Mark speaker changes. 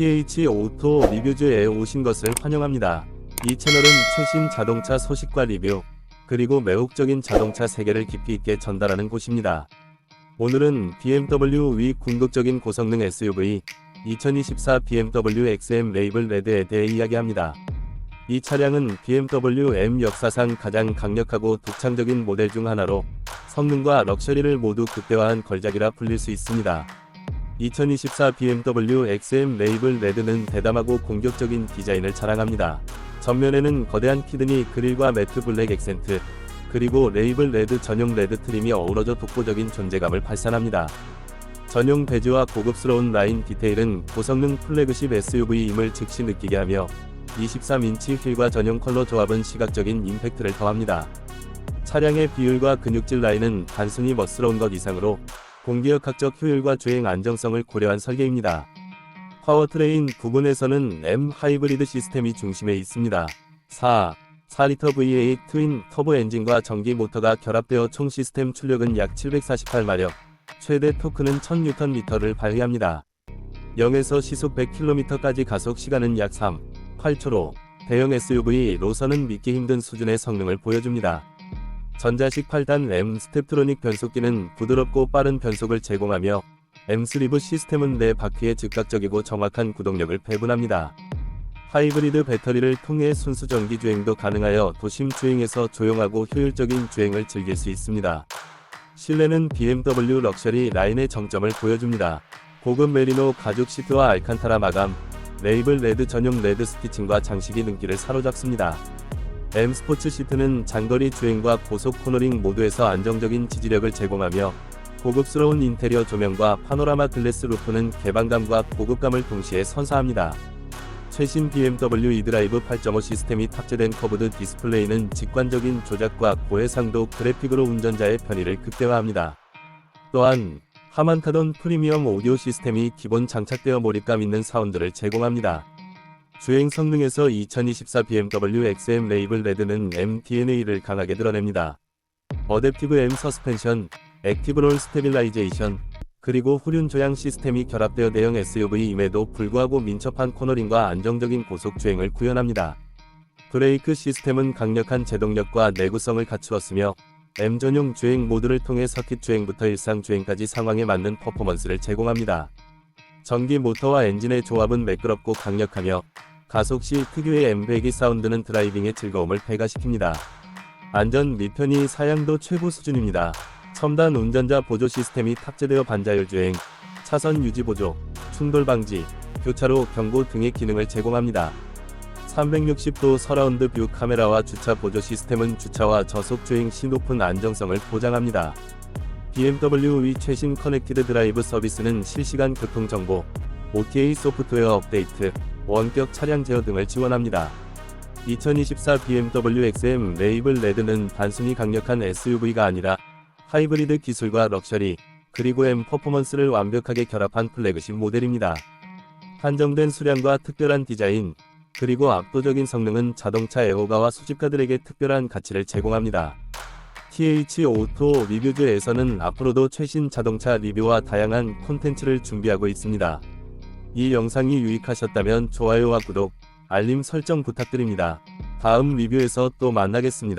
Speaker 1: TH 오토 리뷰즈에 오신 것을 환영합니다. 이 채널은 최신 자동차 소식과 리뷰, 그리고 매혹적인 자동차 세계를 깊이 있게 전달하는 곳입니다. 오늘은 BMW 위 궁극적인 고성능 SUV 2024 BMW XM 레이블 레드에 대해 이야기합니다. 이 차량은 BMW M 역사상 가장 강력하고 독창적인 모델 중 하나로 성능과 럭셔리를 모두 극대화한 걸작이라 불릴 수 있습니다. 2024 BMW XM 레이블 레드는 대담하고 공격적인 디자인을 자랑합니다. 전면에는 거대한 키드니 그릴과 매트 블랙 액센트, 그리고 레이블 레드 전용 레드 트림이 어우러져 독보적인 존재감을 발산합니다. 전용 배지와 고급스러운 라인 디테일은 고성능 플래그십 SUV임을 즉시 느끼게 하며 23인치 휠과 전용 컬러 조합은 시각적인 임팩트를 더합니다. 차량의 비율과 근육질 라인은 단순히 멋스러운 것 이상으로 공기역학적 효율과 주행 안정성을 고려한 설계입니다. 파워트레인 부분에서는 M 하이브리드 시스템이 중심에 있습니다. 4. 4리터 V8 트윈 터보 엔진과 전기 모터가 결합되어 총 시스템 출력은 약 748마력, 최대 토크는 1000Nm를 발휘합니다. 0에서 시속 100km까지 가속 시간은 약 3, 8초로 대형 SUV로서는 믿기 힘든 수준의 성능을 보여줍니다. 전자식 8단 M 스텝트로닉 변속기는 부드럽고 빠른 변속을 제공하며 M 스리브 시스템은 내 바퀴의 즉각적이고 정확한 구동력을 배분합니다. 하이브리드 배터리를 통해 순수 전기 주행도 가능하여 도심 주행에서 조용하고 효율적인 주행을 즐길 수 있습니다. 실내는 BMW 럭셔리 라인의 정점을 보여줍니다. 고급 메리노 가죽 시트와 알칸타라 마감, 레이블 레드 전용 레드 스티칭과 장식이 눈길을 사로잡습니다. M 스포츠 시트는 장거리 주행과 고속 코너링 모두에서 안정적인 지지력을 제공하며 고급스러운 인테리어 조명과 파노라마 글래스 루프는 개방감과 고급감을 동시에 선사합니다. 최신 BMW e드라이브 8.5 시스템이 탑재된 커브드 디스플레이는 직관적인 조작과 고해상도 그래픽으로 운전자의 편의를 극대화합니다. 또한 하만타던 프리미엄 오디오 시스템이 기본 장착되어 몰입감 있는 사운드를 제공합니다. 주행 성능에서 2024 BMW XM 레이블 레드는 MDNA를 강하게 드러냅니다. 어댑티브 M 서스펜션, 액티브 롤 스테빌라이제이션, 그리고 후륜 조향 시스템이 결합되어 대형 SUV임에도 불구하고 민첩한 코너링과 안정적인 고속 주행을 구현합니다. 브레이크 시스템은 강력한 제동력과 내구성을 갖추었으며 M 전용 주행 모드를 통해 서킷 주행부터 일상 주행까지 상황에 맞는 퍼포먼스를 제공합니다. 전기 모터와 엔진의 조합은 매끄럽고 강력하며 가속 시 특유의 배기 사운드는 드라이빙의 즐거움을 배가시킵니다. 안전 및 편의 사양도 최고 수준입니다. 첨단 운전자 보조 시스템이 탑재되어 반자율 주행, 차선 유지 보조, 충돌 방지, 교차로 경고 등의 기능을 제공합니다. 360도 서라운드 뷰 카메라와 주차 보조 시스템은 주차와 저속 주행 시 높은 안정성을 보장합니다. BMW 위 최신 커넥티드 드라이브 서비스는 실시간 교통 정보, OTA 소프트웨어 업데이트, 원격 차량 제어 등을 지원합니다. 2024 BMW XM 레이블 레드는 단순히 강력한 SUV가 아니라 하이브리드 기술과 럭셔리, 그리고 M 퍼포먼스를 완벽하게 결합한 플래그십 모델입니다. 한정된 수량과 특별한 디자인, 그리고 압도적인 성능은 자동차 애호가와 수집가들에게 특별한 가치를 제공합니다. TH 오토 리뷰즈에서는 앞으로도 최신 자동차 리뷰와 다양한 콘텐츠를 준비하고 있습니다. 이 영상이 유익하셨다면 좋아요와 구독, 알림 설정 부탁드립니다. 다음 리뷰에서 또 만나겠습니다.